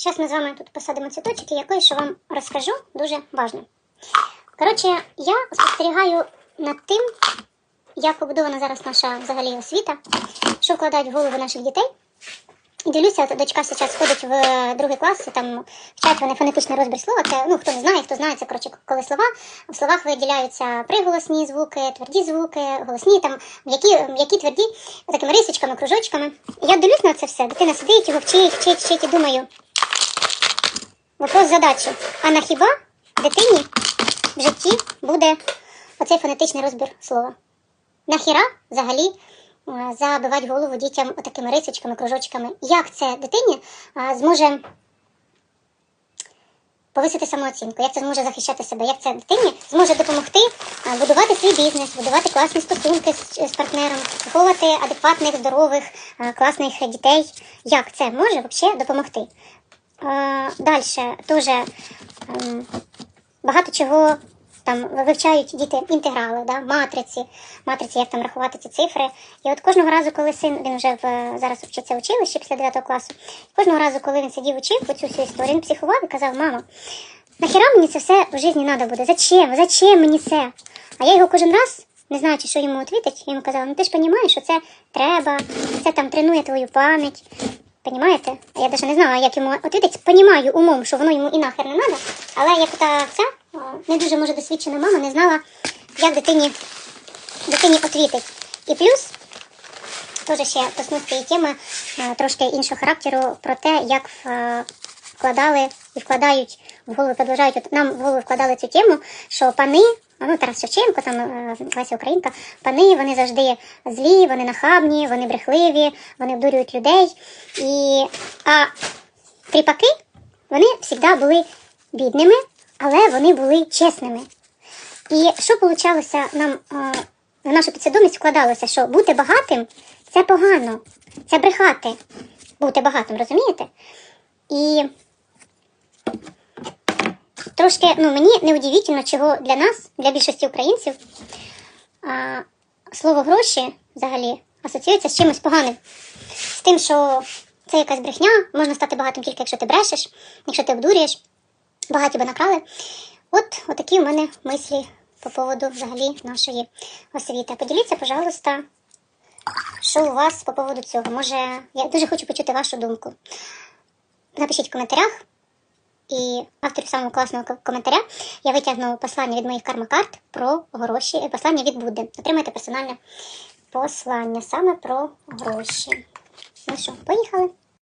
Зараз ми з вами тут посадимо цвіточок і я кое-що вам розкажу дуже важливо. Коротше, я спостерігаю над тим, як побудована зараз наша взагалі освіта, що вкладають в голови наших дітей. І дивлюся, дочка зараз ходить в е, другий клас, там вчать вони фонетичний розбір слова. Це ну хто не знає, хто знає, це коротше, коли слова в словах виділяються приголосні звуки, тверді звуки, голосні, там м'які, м'які тверді, такими рисочками, кружочками. Я дивлюсь на це все. Дитина сидить, його вчить, вчить, вчить, і думаю. Вопрос задачі. А на хіба дитині в житті буде оцей фонетичний розбір слова? Нахіра взагалі е, забивати голову дітям такими рисочками, кружочками? Як це дитині е, зможе повисити самооцінку? Як це зможе захищати себе? Як це дитині зможе допомогти е, будувати свій бізнес, будувати класні стосунки з, партнером, виховувати адекватних, здорових, класних дітей? Як це може взагалі допомогти? Далі теж ем, багато чого там вивчають діти інтеграли, да, матриці, матриці, як там рахувати ці цифри. І от кожного разу, коли син він вже в зараз вчиться в училищі після 9 класу, кожного разу, коли він сидів учив оцю всю історію, він психував і казав, мама, нахіра мені це все в житті треба буде? Зачем? Зачем мені це? А я його кожен раз, не знаючи, що йому відповідати, йому казала, ну ти ж розумієш, що це треба, це там тренує твою пам'ять. Понімаєте? А я навіть не знала, як йому відповідати. Понімаю умом, що воно йому і нахер не треба, але як та ця не дуже може досвідчена мама не знала, як дитині, дитині відповідати. І плюс теж ще цієї теми е, трошки іншого характеру про те, як е, вкладали і вкладають в голову, продовжують от нам в голову вкладали цю тему, що пани, ну Тарас Шевченко, там е, Леся Українка, пани вони завжди злі, вони нахабні, вони брехливі, вони обдурюють людей. І, а кріпаки, вони завжди були бідними, але вони були чесними. І що получалося нам е, в нашу підсвідомість вкладалося, що бути багатим це погано, це брехати, бути багатим, розумієте? І трошки, ну мені неудивительно, чого для нас, для більшості українців, а, слово гроші взагалі асоціюється з чимось поганим. З тим, що це якась брехня, можна стати багатим тільки якщо ти брешеш, якщо ти обдурюєш, багаті би накрали. От отакі у мене мислі по поводу взагалі нашої освіти. Поділіться, пожалуйста, що у вас по поводу цього. Може, я дуже хочу почути вашу думку. Напишіть в коментарях. І автору самого класного коментаря я витягну послання від моїх кармакарт про гроші, е, послання від Будди. Отримайте персональне послання саме про гроші. Ну що, поїхали?